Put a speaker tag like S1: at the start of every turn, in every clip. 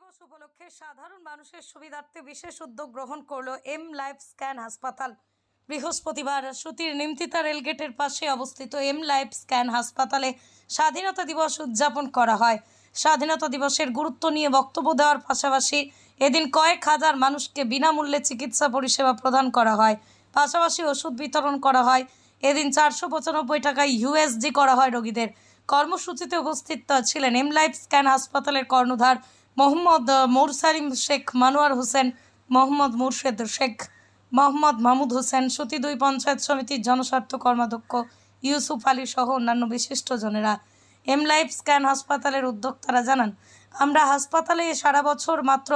S1: দিবস উপলক্ষে সাধারণ মানুষের সুবিধার্থে বিশেষ উদ্যোগ গ্রহণ করল এম লাইফ স্ক্যান হাসপাতাল। বৃহস্পতিবার সুতির নিমতিতা রেলগেটের পাশে অবস্থিত এম লাইফ স্ক্যান হাসপাতালে স্বাধীনতা দিবস উদযাপন করা হয়। স্বাধীনতা দিবসের গুরুত্ব নিয়ে বক্তব্য দেওয়ার পাশাপাশি এদিন কয়েক হাজার মানুষকে বিনামূল্যে চিকিৎসা পরিষেবা প্রদান করা হয়। পাশাপাশি ওষুধ বিতরণ করা হয়। এদিন চারশো পঁচানব্বই টাকায় ইউএসজি করা হয় রোগীদের। কর্মসূচিতে উপস্থিত ছিলেন এম লাইফ স্ক্যান হাসপাতালের কর্ণধার মোহাম্মদ মোরসালিম শেখ মানোয়ার হোসেন, মোহাম্মদ মুর্শেদ শেখ মোহাম্মদ মাহমুদ হোসেন, সতী দুই পঞ্চায়েত সমিতির জনস্বার্থ কর্মাধ্যক্ষ ইউসুফ আলী সহ অন্যান্য বিশিষ্টজনেরা এম লাইফ স্ক্যান হাসপাতালের উদ্যোক্তারা জানান, আমরা হাসপাতালে সারা বছর মাত্র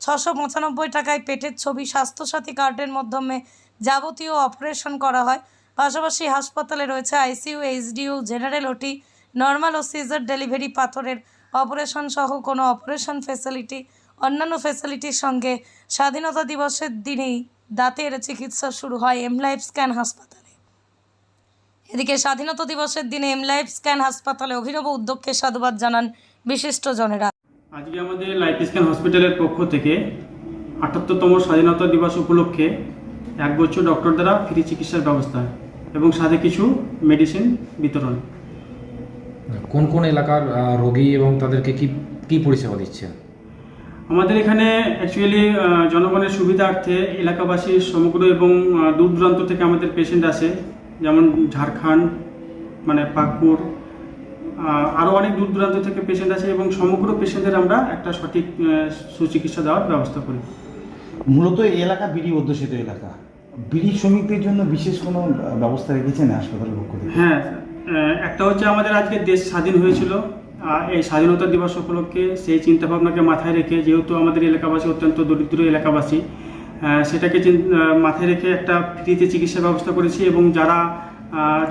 S1: ছশো পঁচানব্বই টাকায় পেটের ছবি, স্বাস্থ্যসাথী কার্ডের মাধ্যমে যাবতীয় অপারেশন করা হয়। পাশাপাশি হাসপাতালে রয়েছে ICU, HDU, general OT, normal ও সিজার ডেলিভারি পাথরের অপারেশন সহ কোনো অপারেশন ফেসিলিটি অন্যান্য ফেসিলিটির সঙ্গে স্বাধীনতা দিবসের দিনেই দাঁতের চিকিৎসা শুরু হয় এম লাইফ স্ক্যান হাসপাতালে। এদিকে স্বাধীনতা দিবসের দিনে এম লাইফ স্ক্যান হাসপাতালে অভিনব উদ্যোগকে সাধুবাদ জানান বিশিষ্টজনেরা।
S2: আজকে আমাদের লাইফ স্ক্যান হসপিটালের পক্ষ থেকে আটাত্তরতম স্বাধীনতা দিবস উপলক্ষে এক বছর ডক্টর দ্বারা ফ্রি চিকিৎসার ব্যবস্থা এবং সাথে কিছু মেডিসিন বিতরণ।
S3: কোন কোন এলাকার রোগী এবং তাদেরকে কি কি পরিষেবা দিচ্ছেন
S2: আমাদের এখানে অ্যাকচুয়ালি জনগণের সুবিধার্থে এলাকাবাসী সমগ্র এবং দূর দূরান্ত থেকে আমাদের পেশেন্ট আসে। যেমন ঝাড়খণ্ড মানে পাকুর আরও অনেক দূর দূরান্ত থেকে পেশেন্ট আসে এবং সমগ্র পেশেন্টদের আমরা একটা সঠিক সুচিকিৎসা দেওয়ার ব্যবস্থা করি।
S4: মূলত এই এলাকা বিড়ি অধ্যুষিত এলাকা। বিড়ি শ্রমিকদের জন্য বিশেষ কোনো ব্যবস্থা রেখেছেন হাসপাতালের পক্ষ থেকে?
S2: হ্যাঁ একটা হচ্ছে আমাদের আজকে দেশ স্বাধীন হয়েছিল। এই স্বাধীনতা দিবস উপলক্ষে সেই চিন্তাভাবনাকে মাথায় রেখে যেহেতু আমাদের এলাকাবাসী অত্যন্ত দরিদ্র এলাকাবাসী সেটাকে মাথায় রেখে একটা ফ্রিতে চিকিৎসা ব্যবস্থা করেছি এবং যারা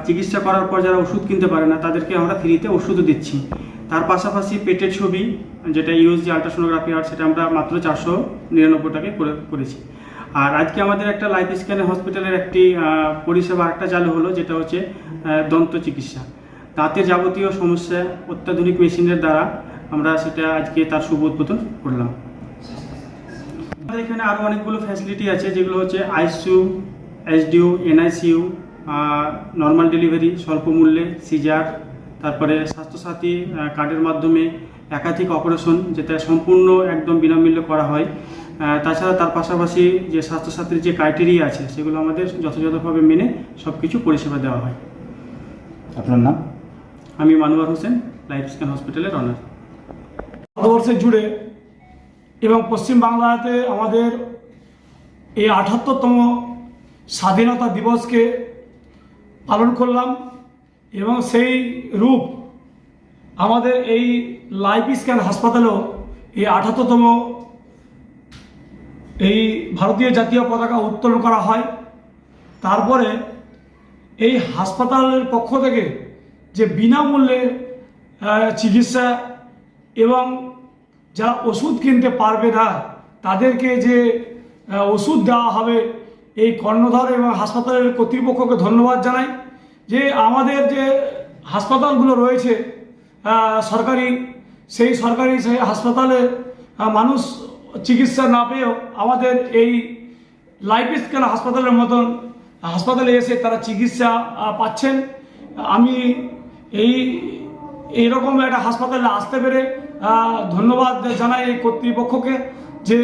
S2: চিকিৎসা করার পর যারা ওষুধ কিনতে পারে না, তাদেরকে আমরা ফ্রিতে ওষুধও দিচ্ছি। তার পাশাপাশি পেটের ছবি, যেটা ইউএসজি আলট্রাসোনোগ্রাফি আর সেটা আমরা মাত্র চারশো নিরানব্বই টাকায় করে, করেছি। আর আজকে আমাদের একটা লাইফ স্ক্যানের হসপিটালের একটি পরিষেবা একটা চালু হলো, যেটা হচ্ছে দন্ত চিকিৎসা। দাঁতের যাবতীয় সমস্যা অত্যাধুনিক মেশিনের দ্বারা আমরা সেটা আজকে তার শুভ উদ্বোধন করলাম। আমাদের এখানে আরও অনেকগুলো ফ্যাসিলিটি আছে, যেগুলো হচ্ছে ICU SDU NICU normal delivery স্বল্প মূল্যে সিজার তারপরে স্বাস্থ্যসাথী কার্ডের মাধ্যমে, একাধিক অপারেশন যেটা সম্পূর্ণ একদম বিনামূল্যে করা হয়। তাছাড়া তার পাশাপাশি যে স্বাস্থ্যসাথীর যে ক্রাইটেরিয়া আছে সেগুলো আমাদের যথাযথভাবে মেনে সব কিছু পরিষেবা দেওয়া হয়।
S4: আপনার নাম?
S2: আমি মানোয়ার হোসেন লাইফ স্ক্যান হসপিটালের অনার
S5: ভারতবর্ষে জুড়ে এবং পশ্চিমবাংলাতে আমাদের এই আঠাত্তরতম স্বাধীনতা দিবসকে পালন করলাম এবং সেই রূপ আমাদের এই লাইফ স্ক্যান হাসপাতালেও এই আঠাত্তরতম এই ভারতীয় জাতীয় পতাকা উত্তোলন করা হয়। তারপরে এই হাসপাতালের পক্ষ থেকে যে বিনামূল্যে চিকিৎসা এবং যারা ওষুধ কিনতে পারবে না, তাদেরকে যে ওষুধ দেওয়া হবে, এই কর্ণধর এবং হাসপাতালের কর্তৃপক্ষকে ধন্যবাদ জানাই যে আমাদের যে হাসপাতালগুলো রয়েছে সরকারি, সেই সরকারি, সেই হাসপাতালে মানুষ চিকিৎসা না পেয়েও আমাদের এই লাইফ স্কেল হাসপাতালের মতন হাসপাতালে এসে তারা চিকিৎসা পাচ্ছেন। আমি এই, এইরকম একটা হাসপাতালে আসতে পেরে ধন্যবাদ জানাই এই কর্তৃপক্ষকে যে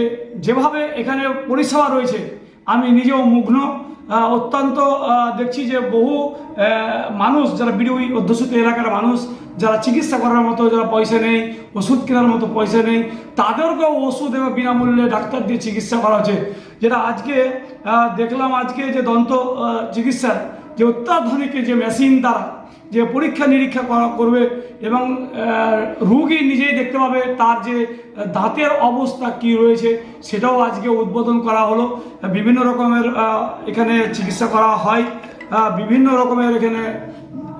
S5: যেভাবে এখানে পরিষেবা রয়েছে, আমি নিজেও মুগ্ন অত্যন্ত দেখছি যে বহু মানুষ, যারা বিডিওই অধ্যুষিত এলাকার মানুষ, যারা চিকিৎসা করার মতো, যারা পয়সা নেই, ওষুধ কেনার মতো পয়সা নেই, তাদেরকেও ওষুধ এবং বিনামূল্যে ডাক্তার দিয়ে চিকিৎসা করা হচ্ছে। যেটা আজকে দেখলাম আজকে যে দন্ত চিকিৎসার যে অত্যাধুনিক যে মেশিন দ্বারা যে পরীক্ষা নিরীক্ষা করা করবে এবং রুগী নিজেই দেখতে পাবে তার যে দাঁতের অবস্থা কি রয়েছে সেটাও আজকে উদ্বোধন করা হলো। বিভিন্ন রকমের এখানে চিকিৎসা করা হয় বিভিন্ন রকমের এখানে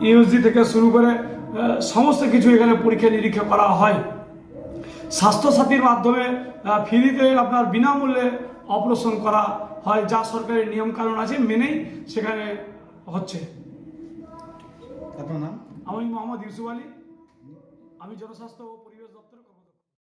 S5: ইউজি থেকে শুরু করে সমস্ত কিছু এখানে পরীক্ষা নিরীক্ষা করা হয়। স্বাস্থ্যসাথীর মাধ্যমে ফ্রিতে আপনার বিনামূল্যে অপারেশন করা হয়, যা সরকারের নিয়মকানুন আছে, মেনেই সেখানে হচ্ছে।
S4: আপনার নাম?
S5: আমি মোহাম্মদ ইউসুফ আলী। আমি জনস্বাস্থ্য